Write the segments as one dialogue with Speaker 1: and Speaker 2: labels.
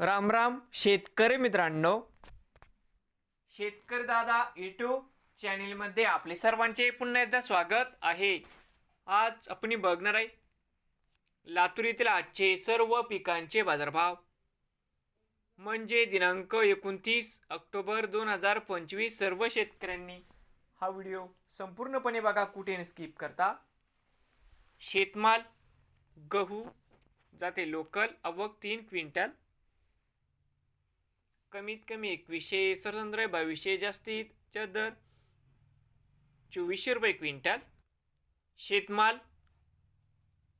Speaker 1: राम राम शेतकरी मित्रांनो. शेतकरी दादा यूट्यूब चॅनेलमध्ये आपले सर्वांचे पुन्हा एकदा स्वागत आहे. आज आपण बघणार आहे लातूर येथील आजचे सर्व पिकांचे बाजारभाव. म्हणजे दिनांक एकोणतीस ऑक्टोबर दोन हजार पंचवीस सर्व शेतकऱ्यांनी हा व्हिडिओ संपूर्णपणे बघा कुठे स्किप करता. शेतमाल गहू जाते लोकल अवक तीन क्विंटल. कमीत कमी एकवीसशे सरसंद्र बावीसशे जास्तीत दर चोवीसशे रुपये क्विंटल. शेतमाल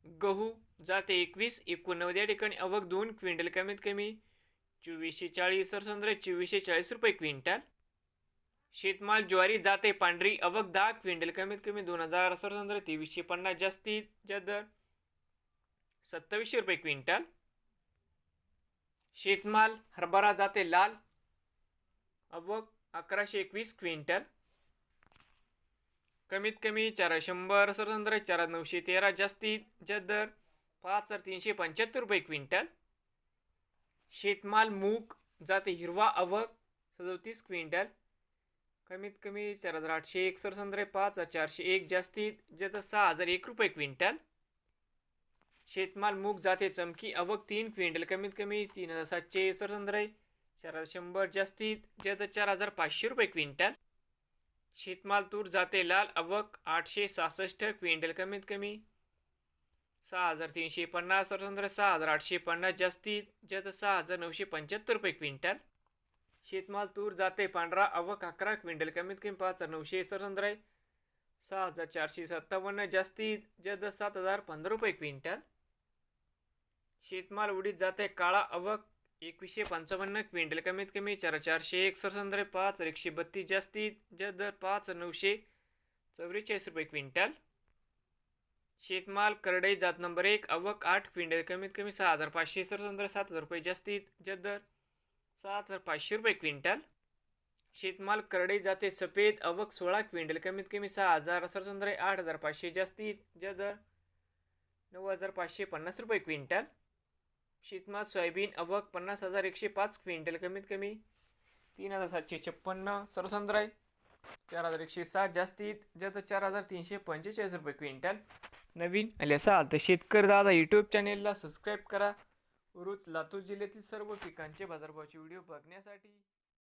Speaker 1: गहू जाते एकवीस एकोणनव्वद या ठिकाणी. अवक दोन क्विंटल कमीत कमी चोवीसशे चाळीस सरसंद्र चोवीसशे चाळीस रुपये क्विंटल. शेतमाल ज्वारी जाते पांढरी अवक दहा क्विंटल कमीत कमी दोन हजार सरसंद्र तेवीसशे पन्नास जास्तीत दर सत्तावीसशे रुपये क्विंटल. शेतमाल हरभरा जाते लाल. अवक अकराशे एकवीस क्विंटल. कमीत कमी चार शंभर स्वतंत्र चार नऊशे तेरा जास्तीत दर पाच हजार तीनशे पंच्याहत्तर रुपये क्विंटल. शेतमाल मूग जाते हिरवा अवक सदोतीस क्विंटल. कमीत कमी चार हजार आठशे एक सरसंद्रे पाच हजार चारशे एक जास्तीत जास्त सहा हजार एक रुपये क्विंटल. शेतमाल मूग जाते चमकी अवक तीन क्विंटल कमीत कमी तीन हजार सातशे सरसंद्रे चार हजार शंभर जास्तीत जत चार हजार पाचशे रुपये क्विंटल. शेतमाल तूर जाते लाल अवक आठशे सहासष्ट क्विंटल कमीत कमी सहा हजार तीनशे पन्नास सरसंद्र सहा हजार आठशे पन्नास जास्तीत जत सहा हजार नऊशे पंच्याहत्तर रुपये क्विंटल. शेतमाल तूर जाते पांढरा अवक अकरा क्विंटल कमीत कमी पाच हजार नऊशे सरसंद्र सहा हजार चारशे सत्तावन्न जास्तीत जद सात हजार पंधरा रुपये क्विंटल. शेतमाल उडीत जाते. काळा अवक एकवीसशे पंचावन्न क्विंटल. कमीत कमी चार चारशे एक पाच एकशे बत्तीस जास्तीत जद दर पाच नऊशे चौवेचाळीस रुपये क्विंटल. शेतमाल करडई जात नंबर एक. अवक आठ क्विंटल. कमीत कमी सहा हजार पाचशे सरसंद्र सात हजार रुपये जास्तीत जद दर सात हजार पाचशे रुपये क्विंटल. शेतमाल करडई जाते सफेद. अवक सोळा क्विंटल. कमीत कमी सहा हजार सरसंद्र आठ हजार पाचशे जास्तीत जद दर नऊ हजार पाचशे पन्नास रुपये क्विंटल. शेतमाल सोयाबीन अवक पन्नास हजार एकशे पाच क्विंटल. कमीत कमी तीन हजार सातशे छप्पन्न. सरसंद्राय चार हजार एकशे सात. जास्तीत जत चार हजार तीनशे पंचेचाळीस रुपये क्विंटल. नवीन आले असाल तर शेतकरी दादा यूट्यूब चॅनेलला सबस्क्राईब करा. रोज लातूर जिल्ह्यातील सर्व पिकांचे बाजारभावाचे व्हिडिओ बघण्यासाठी